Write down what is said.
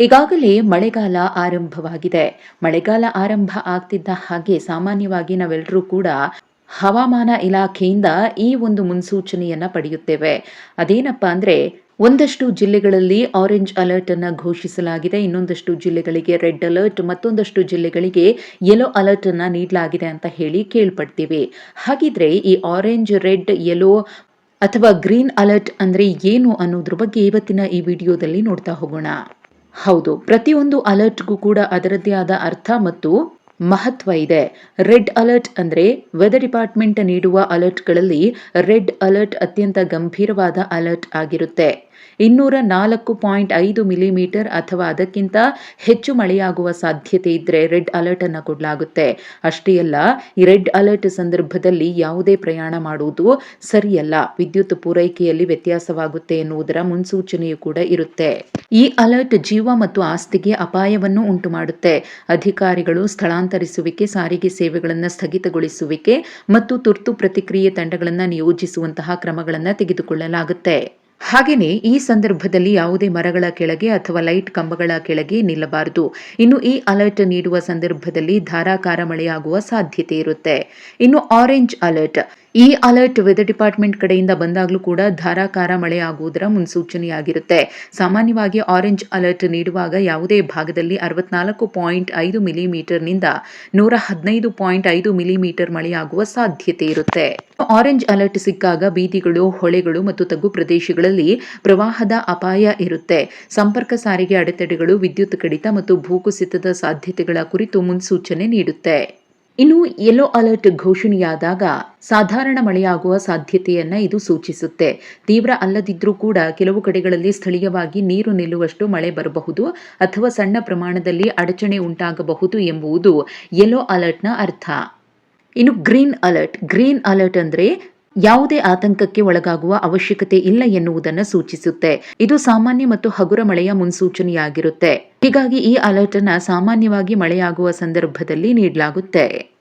ಈಗಾಗಲೇ ಮಳೆಗಾಲ ಆರಂಭವಾಗಿದೆ. ಮಳೆಗಾಲ ಆರಂಭ ಆಗ್ತಿದ್ದ ಹಾಗೆ ಸಾಮಾನ್ಯವಾಗಿ ನಾವೆಲ್ಲರೂ ಕೂಡ ಹವಾಮಾನ ಇಲಾಖೆಯಿಂದ ಈ ಒಂದು ಮುನ್ಸೂಚನೆಯನ್ನ ಪಡೆಯುತ್ತೇವೆ. ಅದೇನಪ್ಪ ಅಂದ್ರೆ, ಒಂದಷ್ಟು ಜಿಲ್ಲೆಗಳಲ್ಲಿ ಆರೆಂಜ್ ಅಲರ್ಟ್ ಅನ್ನು ಘೋಷಿಸಲಾಗಿದೆ. ಇನ್ನೊಂದಷ್ಟು ಜಿಲ್ಲೆಗಳಿಗೆ ರೆಡ್ ಅಲರ್ಟ್ ಮತ್ತೊಂದಷ್ಟು ಜಿಲ್ಲೆಗಳಿಗೆ ಯೆಲೋ ಅಲರ್ಟ್ ಅನ್ನ ನೀಡಲಾಗಿದೆ ಅಂತ ಹೇಳಿ ಕೇಳ್ಪಡ್ತೀವಿ. ಹಾಗಿದ್ರೆ ಈ ಆರೆಂಜ್ ರೆಡ್ ಯೆಲೋ ಅಥವಾ ಗ್ರೀನ್ ಅಲರ್ಟ್ ಅಂದ್ರೆ ಏನು ಅನ್ನೋದ್ರ ಬಗ್ಗೆ ಇವತ್ತಿನ ಈ ವಿಡಿಯೋದಲ್ಲಿ ನೋಡ್ತಾ ಹೋಗೋಣ. ಹೌದು, ಪ್ರತಿಯೊಂದು ಅಲರ್ಟ್ಗೂ ಕೂಡ ಅದರದ್ದೇ ಆದ ಅರ್ಥ ಮತ್ತು ಮಹತ್ವ ಇದೆ. ರೆಡ್ ಅಲರ್ಟ್ ಅಂದ್ರೆ ವೆದರ್ ಡಿಪಾರ್ಟ್ಮೆಂಟ್ ನೀಡುವ ಅಲರ್ಟ್ಗಳಲ್ಲಿ ರೆಡ್ ಅಲರ್ಟ್ ಅತ್ಯಂತ ಗಂಭೀರವಾದ ಅಲರ್ಟ್ ಆಗಿರುತ್ತೆ. ಇನ್ನೂರ ನಾಲ್ಕು ಪಾಯಿಂಟ್ ಐದು ಮಿಲಿಮೀಟರ್ ಅಥವಾ ಅದಕ್ಕಿಂತ ಹೆಚ್ಚು ಮಳೆಯಾಗುವ ಸಾಧ್ಯತೆ ಇದ್ರೆ ರೆಡ್ ಅಲರ್ಟ್ ಅನ್ನು ಕೊಡಲಾಗುತ್ತೆ. ಅಷ್ಟೇ ಅಲ್ಲ, ಈ ರೆಡ್ ಅಲರ್ಟ್ ಸಂದರ್ಭದಲ್ಲಿ ಯಾವುದೇ ಪ್ರಯಾಣ ಮಾಡುವುದು ಸರಿಯಲ್ಲ. ವಿದ್ಯುತ್ ಪೂರೈಕೆಯಲ್ಲಿ ವ್ಯತ್ಯಾಸವಾಗುತ್ತೆ ಎನ್ನುವುದರ ಮುನ್ಸೂಚನೆಯೂ ಕೂಡ ಇರುತ್ತೆ. ಈ ಅಲರ್ಟ್ ಜೀವ ಮತ್ತು ಆಸ್ತಿಗೆ ಅಪಾಯವನ್ನು ಉಂಟು ಮಾಡುತ್ತೆ ಅಧಿಕಾರಿಗಳು ಸ್ಥಳಾಂತರಿಸುವಿಕೆ, ಸಾರಿಗೆ ಸೇವೆಗಳನ್ನು ಸ್ಥಗಿತಗೊಳಿಸುವಿಕೆ ಮತ್ತು ತುರ್ತು ಪ್ರತಿಕ್ರಿಯೆ ತಂಡಗಳನ್ನು ನಿಯೋಜಿಸುವಂತಹ ಕ್ರಮಗಳನ್ನು ತೆಗೆದುಕೊಳ್ಳಲಾಗುತ್ತೆ. ಹಾಗೆಯೇ ಈ ಸಂದರ್ಭದಲ್ಲಿ ಯಾವುದೇ ಮರಗಳ ಕೆಳಗೆ ಅಥವಾ ಲೈಟ್ ಕಂಬಗಳ ಕೆಳಗೆ ನಿಲ್ಲಬಾರದು. ಇನ್ನು ಈ ಅಲರ್ಟ್ ನೀಡುವ ಸಂದರ್ಭದಲ್ಲಿ ಧಾರಾಕಾರ ಮಳೆಯಾಗುವ ಸಾಧ್ಯತೆ ಇರುತ್ತೆ. ಇನ್ನು ಆರೆಂಜ್ ಅಲರ್ಟ್ ಈ ಅಲರ್ಟ್ ವೆದರ್ ಡಿಪಾರ್ಟ್ಮೆಂಟ್ ಕಡೆಯಿಂದ ಬಂದಾಗಲೂ ಕೂಡ ಧಾರಾಕಾರ ಮಳೆ ಆಗುವುದರ ಮುನ್ಸೂಚನೆಯಾಗಿರುತ್ತೆ. ಸಾಮಾನ್ಯವಾಗಿ ಆರೆಂಜ್ ಅಲರ್ಟ್ ನೀಡುವಾಗ ಯಾವುದೇ ಭಾಗದಲ್ಲಿ ಅರವತ್ನಾಲ್ಕು ಪಾಯಿಂಟ್ ಐದು ಮಿಲಿಮೀಟರ್ನಿಂದ ನೂರ ಹದಿನೈದು ಪಾಯಿಂಟ್ ಐದು ಮಿಲಿಮೀಟರ್ ಮಳೆಯಾಗುವ ಸಾಧ್ಯತೆ ಇರುತ್ತೆ. ಆರೆಂಜ್ ಅಲರ್ಟ್ ಸಿಕ್ಕಾಗ ಬೀದಿಗಳು, ಹೊಳೆಗಳು ಮತ್ತು ತಗ್ಗು ಪ್ರದೇಶಗಳಲ್ಲಿ ಪ್ರವಾಹದ ಅಪಾಯ ಇರುತ್ತೆ. ಸಂಪರ್ಕ ಸಾರಿಗೆ ಅಡೆತಡೆಗಳು, ವಿದ್ಯುತ್ ಕಡಿತ ಮತ್ತು ಭೂಕುಸಿತದ ಸಾಧ್ಯತೆಗಳ ಕುರಿತು ಮುನ್ಸೂಚನೆ ನೀಡುತ್ತೆ. ಇನ್ನು ಯೆಲ್ಲೋ ಅಲರ್ಟ್ ಘೋಷಣೆಯಾದಾಗ ಸಾಧಾರಣ ಮಳೆಯಾಗುವ ಸಾಧ್ಯತೆಯನ್ನ ಇದು ಸೂಚಿಸುತ್ತೆ. ತೀವ್ರ ಅಲ್ಲದಿದ್ರೂ ಕೂಡ ಕೆಲವು ಕಡೆಗಳಲ್ಲಿ ಸ್ಥಳೀಯವಾಗಿ ನೀರು ನಿಲ್ಲುವಷ್ಟು ಮಳೆ ಬರಬಹುದು ಅಥವಾ ಸಣ್ಣ ಪ್ರಮಾಣದಲ್ಲಿ ಅಡಚಣೆ ಉಂಟಾಗಬಹುದು ಎಂಬುದು ಯೆಲ್ಲೋ ಅಲರ್ಟ್ನ ಅರ್ಥ. ಇನ್ನು ಗ್ರೀನ್ ಅಲರ್ಟ್ ಗ್ರೀನ್ ಅಲರ್ಟ್ ಅಂದ್ರೆ ಯಾವುದೇ ಆತಂಕಕ್ಕೆ ಒಳಗಾಗುವ ಅವಶ್ಯಕತೆ ಇಲ್ಲ ಎನ್ನುವುದನ್ನು ಸೂಚಿಸುತ್ತೆ. ಇದು ಸಾಮಾನ್ಯ ಮತ್ತು ಹಗುರ ಮಳೆಯ ಮುನ್ಸೂಚನೆಯಾಗಿರುತ್ತೆ. ಹೀಗಾಗಿ ಈ ಅಲರ್ಟ್ ಅನ್ನ ಸಾಮಾನ್ಯವಾಗಿ ಮಳೆಯಾಗುವ ಸಂದರ್ಭದಲ್ಲಿ ನೀಡಲಾಗುತ್ತೆ.